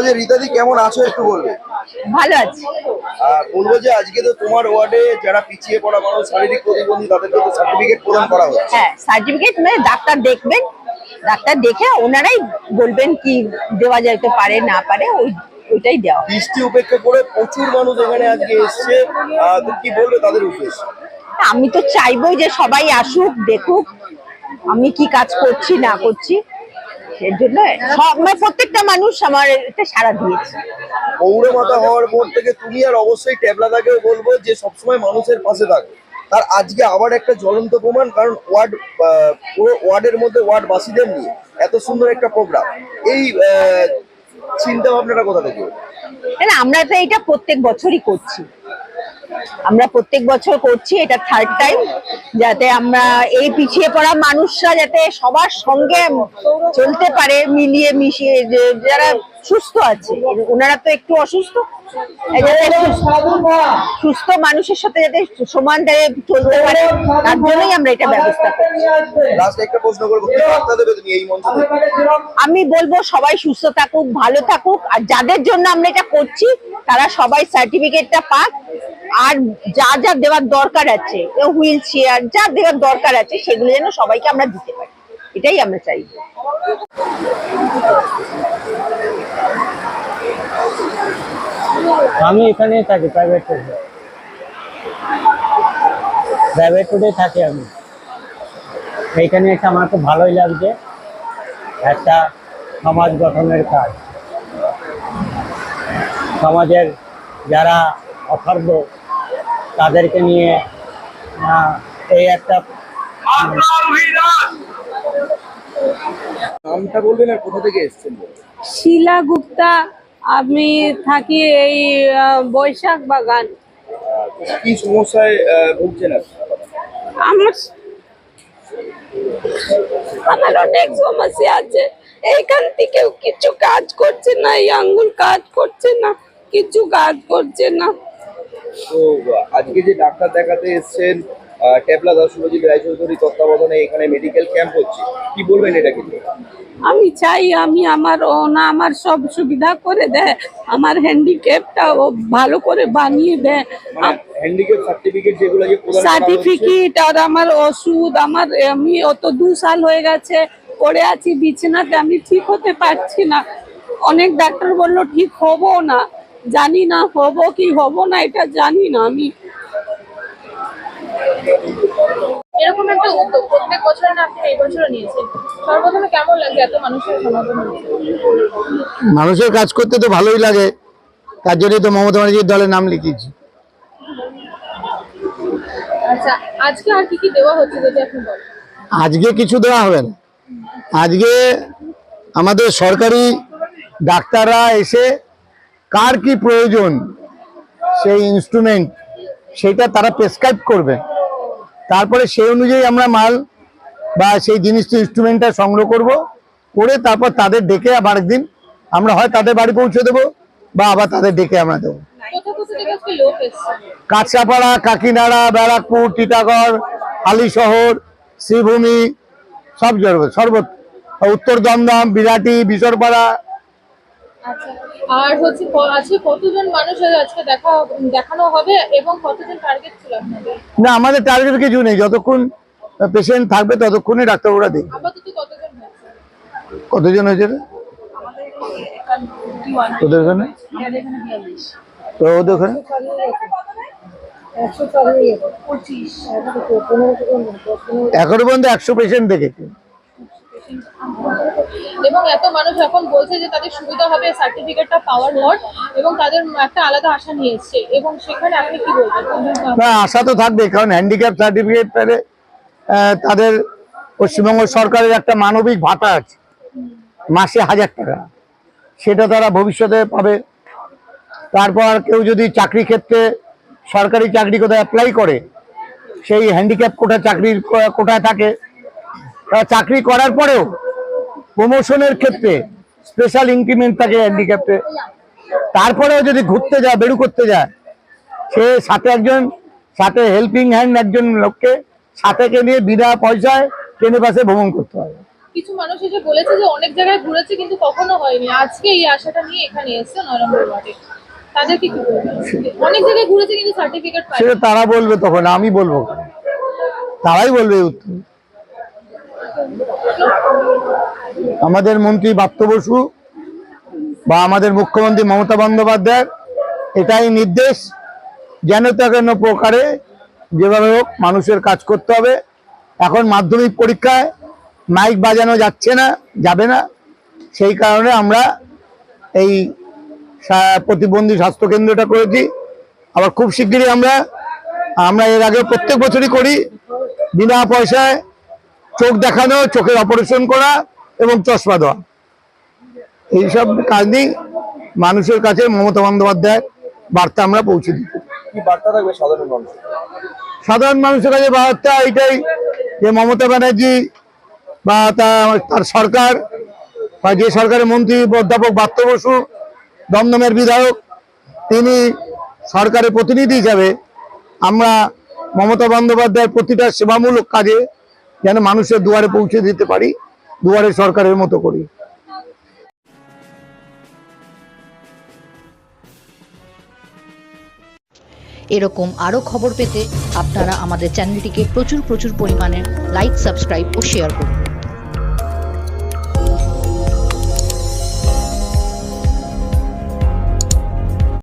বলব যে রীতাদি কেমন আছো একটু বলবে? ভালো আছি। আর বলব যে আজকে তো তোমার ওয়ার্ডে যারা পিছিয়ে পড়া মানুষ শারীরিক প্রতিবন্ধী তাদেরকে তো সার্টিফিকেট প্রদান করা হচ্ছে। হ্যাঁ সার্টিফিকেট মানে ডাক্তার দেখবেন ডাক্তার দেখে ওনারাই বলবেন কি দেওয়া যেতে পারে না পারে ওই ওইটাই দেওয়া। বৃষ্টি উপেক্ষা করে প্রচুর মানুষ এখানে আজকে এসছে। তো কি বলবে তাদের উদ্দেশ্যে? আমি তো চাইবই যে সবাই আসুক দেখুক আমি কি কাজ করছি না করছি। এর জন্য মানে প্রত্যেকটা মানুষ আমার এটা সারা দিয়েছে। পৌরমাতা হওয়ার পর থেকে তুমি আর অবশ্যই ট্যাবলাদাকেও বলব যে সবসময় মানুষের পাশে থাকো। তার আজকে আবার একটা জ্বলন্ত প্রমাণ কারণ ওয়ার্ড পুরো ওয়ার্ডের মধ্যে ওয়ার্ডবাসীদের নিয়ে এত সুন্দর একটা প্রোগ্রাম। এই চিন্তা ভাবনাটা কোথা থেকে? আমরা তো এটা প্রত্যেক বছরই করছি। আমরা প্রত্যেক বছর করছি এটা থার্ড টাইম যাতে আমরা এই পিছিয়ে পড়া মানুষরা যাতে সবার সঙ্গে চলতে পারে মিলিয়ে মিশিয়ে যারা সুস্থ আছে ওনারা তো একটু অসুস্থ। সুস্থ মানুষের সাথে যাতে সমান তালে চলতে পারে তার জন্যই আমরা এটা ব্যবস্থা আমি বলব সবাই সুস্থ থাকুক ভালো থাকুক আর যাদের জন্য আমরা এটা করছি তারা সবাই সার্টিফিকেটটা পাক। আর যা যা দেওয়ার দরকার আছে হুইল চেয়ার, যা দেওয়ার দরকার আছে, সেগুলো যেন সবাইকে আমরা দিতে পারি। এটাই আমরা চাই। আমি এখানে থাকি প্রাইভেট রোডে প্রাইভেট রোডে থাকি আমি। এইখানে এসে আমার খুব ভালোই লাগছে। একটা সমাজ গঠনের কাজ। সমাজের যারা অথর্ব তাদেরকে নিয়ে আহ, এই একটা নামটা বলবেন আর কোথা থেকে এসছেন? শিলা গুপ্তা আমি থাকি এই আহ, বৈশাখ বাগান। কি সমস্যায় ভুগছেন আমার আমার অনেক সমস্যা আছে। এইখান থেকে কিছু কাজ করছে না এই আঙ্গুল কাজ করছে না কিছু কাজ করছে না। তো আজকে যে ডাক্তার দেখাতে এসছেন ট্যাবলা দাস সুরজিৎ রায়চৌধুরী তত্ত্বাবধানে এখানে মেডিকেল ক্যাম্প হচ্ছে। কি বলবেন এটা কিন্তু আমি চাই আমি আমার ও না আমার সব সুবিধা করে দেয়। আমার হ্যান্ডিক্যাপটা ও ভালো করে বানিয়ে দেয়। মানে হ্যান্ডিক্যাপ সার্টিফিকেট যেগুলো যে সার্টিফিকেট আর আমার ওষুধ আমার আমি অত দু সাল হয়ে গেছে পড়ে আছি বিছানাতে আমি ঠিক হতে পারছি না। অনেক ডাক্তার বলল ঠিক হব না। জানি না হব কি হব না এটা জানি না আমি। এরকম একটা উদ্যোগ প্রত্যেক বছর না আপনি এই বছরও নিয়েছেন। সর্বপ্রথমে কেমন লাগছে এত মানুষের সমাগম মানুষের কাজ করতে তো ভালোই লাগে তার জন্যই তো মমতা ব্যানার্জির দলে নাম লিখিয়েছি। আচ্ছা আজকে আর কি কি দেওয়া হচ্ছে যদি আপনি বলেন? আজকে কিছু দেওয়া হবে না। আজকে আমাদের সরকারি ডাক্তাররা এসে কার কি প্রয়োজন? সেই ইনস্ট্রুমেন্ট সেটা তারা প্রেসক্রাইব করবে। তারপরে সেই অনুযায়ী আমরা মাল বা সেই জিনিসটি ইনস্ট্রুমেন্টটা সংগ্রহ করব, করে তারপর তাদের ডেকে আবার একদিন আমরা হয় তাদের বাড়ি পৌঁছে দেবো বা আবার তাদের ডেকে আমরা দেবো। কাঁচরাপাড়া, কাকিনাড়া, ব্যারাকপুর, টিটাগড় হালিশহর শ্রীভূমি, সব জড়বে সর্বত উত্তর দমদম, বিরাটি, বিশরপাড়া আচ্ছা। আর হচ্ছে আজকে কতজন মানুষ আজকে দেখা দেখানো হবে এবং কতজন টার্গেট ছিল আপনাদের? না আমাদের টার্গেট কিছু নেই। যতক্ষণ পেশেন্ট থাকবে ততক্ষণই ডাক্তারবাবুরা দেখবে। আপাতত কতজন হয়েছে? কতজন হয়েছে রে? তোদের ওখানে? তো ওদের ওখানে? এখনও পর্যন্ত একশো পেশেন্ট দেখেছি। এবং এত মানুষ এখন বলছে যে তাদের সুবিধা হবে সার্টিফিকেটটা পাওয়ার পর এবং তাদের একটা আলাদা আশা নিয়ে এসছে এবং সেখানে আপনি কি বলবেন? আশা তো থাকবে কারণ হ্যান্ডিক্যাপ সার্টিফিকেট পেলে তাদের পশ্চিমবঙ্গ সরকারের একটা মানবিক ভাতা আছে, মাসে হাজার টাকা। সেটা তারা ভবিষ্যতে পাবে। তারপর কেউ যদি চাকরি ক্ষেত্রে সরকারি চাকরি কোথায় অ্যাপ্লাই করে, সেই হ্যান্ডিক্যাপ কোটা চাকরির কোটায় থাকে চাকরি করার পরেও প্রমোশনের ক্ষেত্রে স্পেশাল ইনক্রিমেন্ট থাকে হ্যান্ডিক্যাপে তারপরেও যদি ঘুরতে যায় বেরু করতে যায় সে সাথে একজন সাথে হেল্পিং হ্যান্ড একজন লোককে সাথে কে নিয়ে বিনা পয়সায় ট্রেনে বাসে ভ্রমণ করতে হবে কিছু মানুষ এসে বলেছে যে অনেক জায়গায় ঘুরেছে কিন্তু কখনো হয়নি। আজকে এই আশাটা নিয়ে এখানে এসছে নয় নম্বর ওয়ার্ডে। তাদেরকে কি অনেক জায়গায় ঘুরেছে কিন্তু সার্টিফিকেট পায় সেটা তারা বলবে তখন আমি বলব। তারাই বলবে উত্তর। আমাদের মন্ত্রী বাপ্ত বসু বা আমাদের মুখ্যমন্ত্রী মমতা বন্দ্যোপাধ্যায়ের এটাই নির্দেশ। যেন তেন প্রকারে যেভাবে হোক মানুষের কাজ করতে হবে। এখন মাধ্যমিক পরীক্ষায় মাইক বাজানো যাচ্ছে না, যাবে না। সেই কারণে আমরা এই প্রতিবন্ধী স্বাস্থ্য কেন্দ্রটা করেছি। আবার খুব শিগগিরই আমরা আমরা এর আগে প্রত্যেক বছরই করি। বিনা পয়সায় চোখ দেখানো চোখের অপারেশন করা এবং চশমা দেওয়া। এইসব কাজ নিয়ে মানুষের কাছে মমতা বন্দ্যোপাধ্যায়ের বার্তা আমরা পৌঁছে দিই। বার্তা সাধারণ মানুষের? কাছে বার্তা এটাই যে মমতা ব্যানার্জি বা তা- তার সরকার বা যে সরকারের মন্ত্রী অধ্যাপক বাত্য বসু দমদমের বিধায়ক তিনি সরকারের প্রতিনিধি হিসাবে আমরা মমতা বন্দ্যোপাধ্যায়ের প্রতিটা সেবামূলক কাজে যেন মানুষের দুয়ারে পৌঁছে দিতে পারি, দুয়ারে সরকারের মতো করি। এরকম আরও খবর পেতে আপনারা আমাদের চ্যানেলটিকে প্রচুর প্রচুর পরিমাণে লাইক সাবস্ক্রাইব ও শেয়ার করুন।